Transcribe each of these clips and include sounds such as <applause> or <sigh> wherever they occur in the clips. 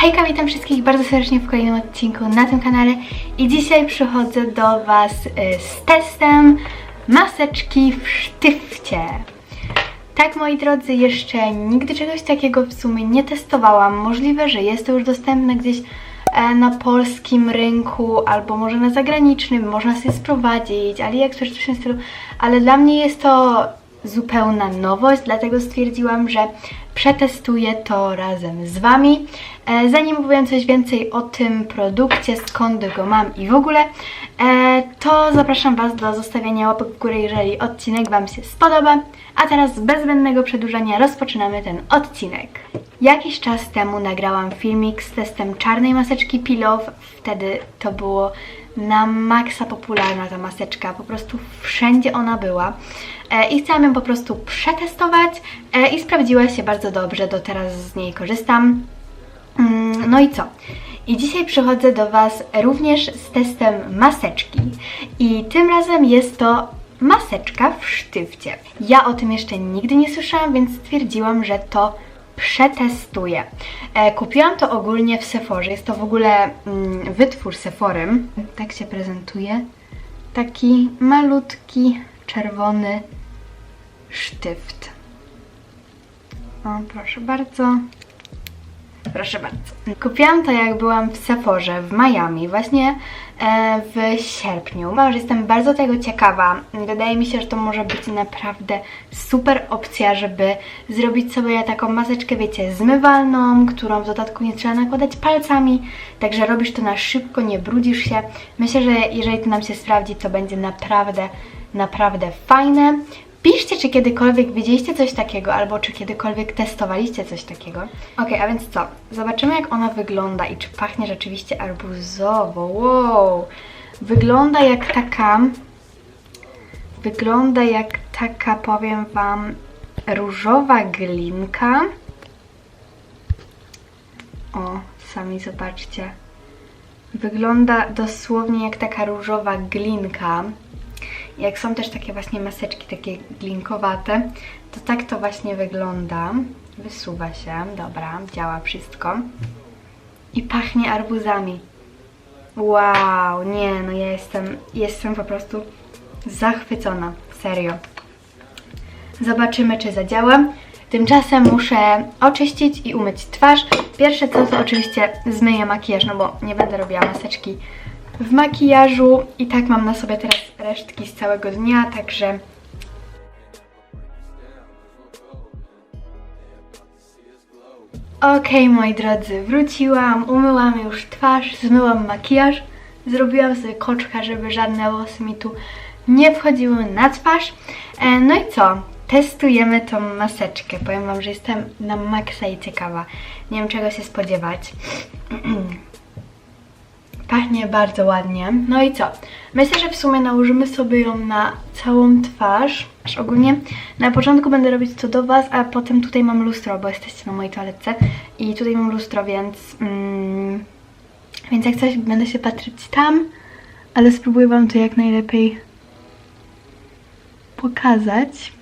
Hejka, witam wszystkich bardzo serdecznie w kolejnym odcinku na tym kanale i dzisiaj przychodzę do Was y, z testem maseczki w sztywcie. Tak, moi drodzy, jeszcze nigdy czegoś takiego w sumie nie testowałam. Możliwe, że jest to już dostępne gdzieś e, na polskim rynku albo może na zagranicznym, można sobie sprowadzić, AliExpress coś w tym stylu, ale dla mnie jest to zupełna nowość, dlatego stwierdziłam, że przetestuję to razem z Wami. E, Zanim powiem coś więcej o tym produkcie, skąd go mam i w ogóle, e, to zapraszam Was do zostawiania łapek w górę, jeżeli odcinek Wam się spodoba. A teraz bez zbędnego przedłużania rozpoczynamy ten odcinek. Jakiś czas temu nagrałam filmik z testem czarnej maseczki Pillow. Wtedy to było na maksa popularna ta maseczka, po prostu wszędzie ona była. E, I chciałam ją po prostu przetestować e, i sprawdziła się bardzo dobrze, do teraz z niej korzystam. Mm, No i co? I dzisiaj przychodzę do Was również z testem maseczki. I tym razem jest to maseczka w sztywcie. Ja o tym jeszcze nigdy nie słyszałam, więc stwierdziłam, że to przetestuję. E, kupiłam to ogólnie w Sephorze. Jest to w ogóle mm, wytwór Sephory. Tak się prezentuje. Taki malutki, czerwony sztyft. O, proszę bardzo. Proszę bardzo. Kupiłam to jak byłam w Sephorze w Miami, właśnie w sierpniu. Mam, że jestem bardzo tego ciekawa. Wydaje mi się, że to może być naprawdę super opcja, żeby zrobić sobie taką maseczkę, wiecie, zmywalną, którą w dodatku nie trzeba nakładać palcami, także robisz to na szybko, nie brudzisz się. Myślę, że jeżeli to nam się sprawdzi, to będzie naprawdę, naprawdę fajne. Piszcie, czy kiedykolwiek widzieliście coś takiego, albo czy kiedykolwiek testowaliście coś takiego. Ok, a więc co? Zobaczymy, jak ona wygląda i czy pachnie rzeczywiście arbuzowo. Wow! Wygląda jak taka... Wygląda jak taka, powiem Wam, różowa glinka. O, sami zobaczcie. Wygląda dosłownie jak taka różowa glinka. Jak są też takie właśnie maseczki, takie glinkowate, to tak to właśnie wygląda. Wysuwa się, dobra, działa wszystko. I pachnie arbuzami. Wow, nie, no ja jestem, jestem po prostu zachwycona, serio. Zobaczymy, czy zadziała. Tymczasem muszę oczyścić i umyć twarz. Pierwsze co, to oczywiście zmyję makijaż, no bo nie będę robiła maseczki w makijażu. I tak mam na sobie teraz resztki z całego dnia, także... Okej, moi drodzy, wróciłam, umyłam już twarz, zmyłam makijaż, zrobiłam sobie koczka, żeby żadne włosy mi tu nie wchodziły na twarz. E, no i co? Testujemy tą maseczkę. Powiem Wam, że jestem na maksa i ciekawa. Nie wiem czego się spodziewać. <clears throat> Pachnie bardzo ładnie. No i co? Myślę, że w sumie nałożymy sobie ją na całą twarz. Aż ogólnie na początku będę robić to do Was, a potem tutaj mam lustro, bo jesteście na mojej toaletce. I tutaj mam lustro, więc... Mm, więc jak coś, będę się patrzeć tam, ale spróbuję Wam to jak najlepiej pokazać.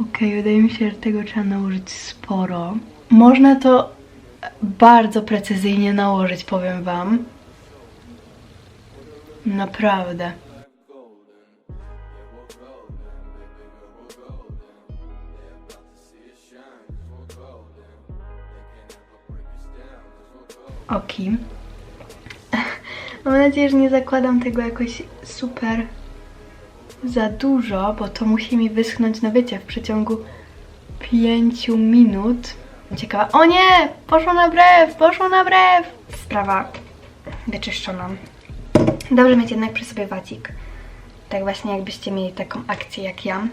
Okej, wydaje mi się, że tego trzeba nałożyć sporo. Można to bardzo precyzyjnie nałożyć, powiem Wam. Naprawdę. Oki. Mam nadzieję, że nie zakładam tego jakoś super za dużo, bo to musi mi wyschnąć, no wiecie, w przeciągu 5 minut. Ciekawa. O nie! Poszło na brew! Poszło na brew! Sprawa wyczyszczona. Dobrze mieć jednak przy sobie wacik. Tak właśnie jakbyście mieli taką akcję jak ja.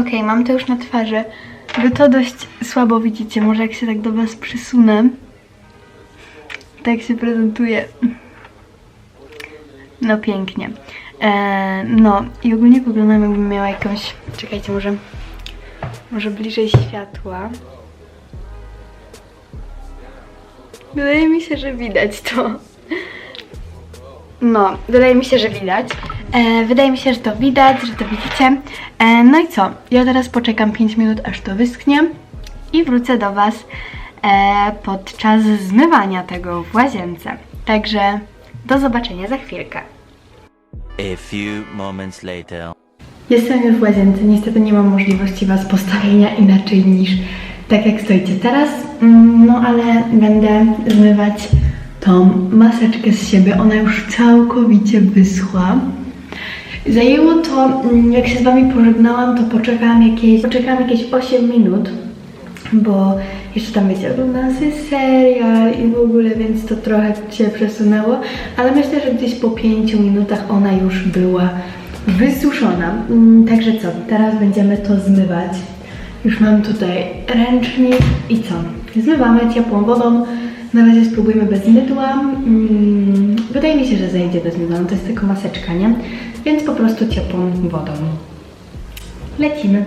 Okej, mam to już na twarzy. Wy to dość słabo widzicie, może jak się tak do Was przysunę. Tak się prezentuje. No pięknie. E, no i ogólnie wyglądam jakbym miała jakąś... Czekajcie, może... Może bliżej światła. Wydaje mi się, że widać to. No, wydaje mi się, że widać. E, wydaje mi się, że to widać, że to widzicie. E, no i co? Ja teraz poczekam 5 minut, aż to wyschnie i wrócę do Was e, podczas zmywania tego w łazience. Także do zobaczenia za chwilkę. A few moments later. Jestem już w łazience. Niestety nie mam możliwości Was postawienia inaczej niż tak jak stoicie teraz. Mm, No ale będę zmywać tą maseczkę z siebie. Ona już całkowicie wyschła. Zajęło to, mm, jak się z Wami pożegnałam, to poczekałam jakieś, poczekałam jakieś 8 minut, bo jeszcze tam wiecie, oglądałam sobie serial i w ogóle, więc to trochę się przesunęło, ale myślę, że gdzieś po 5 minutach ona już była wysuszona. Mm, Także co, teraz będziemy to zmywać. Już mam tutaj ręcznik i co? Zmywamy ciepłą wodą. Na razie spróbujmy bez mydła. Mm, Wydaje mi się, że zejdzie bez mydła, no to jest tylko maseczka, nie? Więc po prostu ciepłą wodą. Lecimy.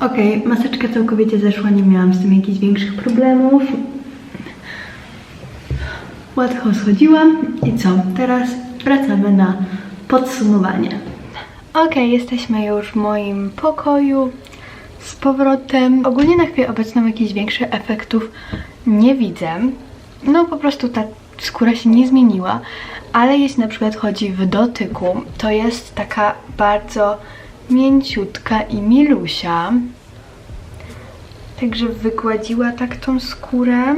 Okej, maseczka całkowicie zeszła, nie miałam z tym jakichś większych problemów. Łatwo schodziłam i co? Teraz wracamy na podsumowanie. Okej, jesteśmy już w moim pokoju z powrotem. Ogólnie na chwilę obecną jakichś większych efektów nie widzę. No po prostu ta skóra się nie zmieniła, ale jeśli na przykład chodzi w dotyku, to jest taka bardzo mięciutka i milusia. Także wygładziła tak tą skórę.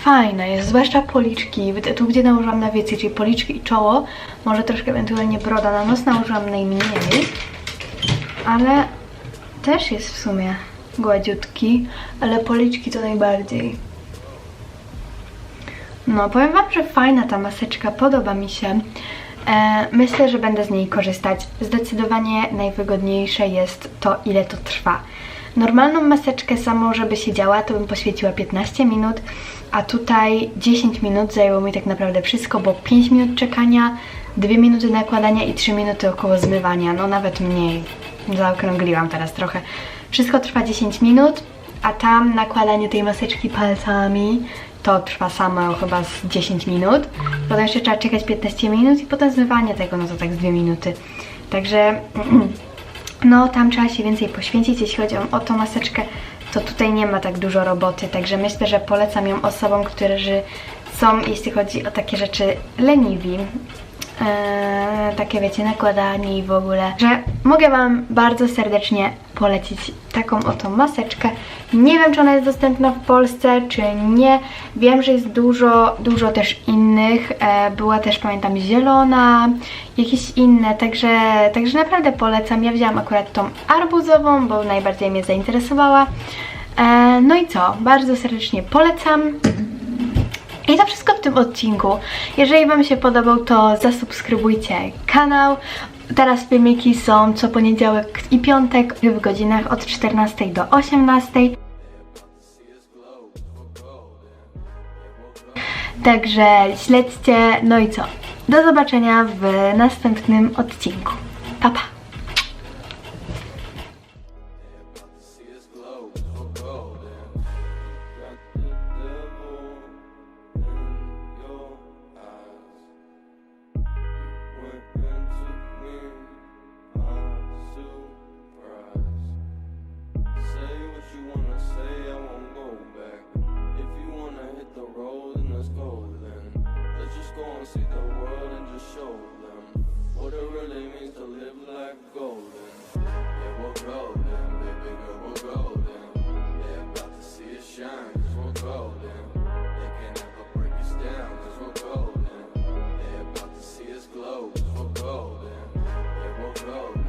Fajna jest, zwłaszcza policzki. Tu gdzie nałożyłam na wiece, czyli policzki i czoło, może troszkę ewentualnie broda na nos nałożyłam najmniej, ale też jest w sumie gładziutki, ale policzki to najbardziej. No, powiem Wam, że fajna ta maseczka, podoba mi się. E, myślę, że będę z niej korzystać. Zdecydowanie najwygodniejsze jest to, ile to trwa. Normalną maseczkę samą, żeby się działa, to bym poświęciła 15 minut, a tutaj 10 minut zajęło mi tak naprawdę wszystko, bo 5 minut czekania, 2 minuty nakładania i 3 minuty około zmywania, no nawet mniej. Zaokrągliłam teraz trochę. Wszystko trwa 10 minut, a tam nakładanie tej maseczki palcami to trwa samo chyba z 10 minut. Potem jeszcze trzeba czekać 15 minut i potem zmywanie tego, no to tak z 2 minuty. Także <clears throat> no tam trzeba się więcej poświęcić. Jeśli chodzi o, tą maseczkę, to tutaj nie ma tak dużo roboty, także myślę, że polecam ją osobom, którzy są, jeśli chodzi o takie rzeczy, leniwi. Eee, takie wiecie, nakładanie i w ogóle, że mogę Wam bardzo serdecznie polecić taką oto maseczkę. Nie wiem, czy ona jest dostępna w Polsce, czy nie. Wiem, że jest dużo, dużo też innych. E, była też, pamiętam, zielona, jakieś inne, także, także naprawdę polecam. Ja wzięłam akurat tą arbuzową, bo najbardziej mnie zainteresowała. E, no i co? Bardzo serdecznie polecam. I to wszystko w tym odcinku. Jeżeli Wam się podobał, to zasubskrybujcie kanał. Teraz filmiki są co poniedziałek i piątek w godzinach od 14 do 18. Także śledźcie. No i co? Do zobaczenia w następnym odcinku. Pa pa! see the world and just show them what it really means to live like golden. Yeah, we're golden, baby girl, we're golden. Yeah, about to see it shine, cause we're golden. They can never break us down, cause we're golden. Yeah, about to see us glow, cause we're golden. Yeah, we're golden.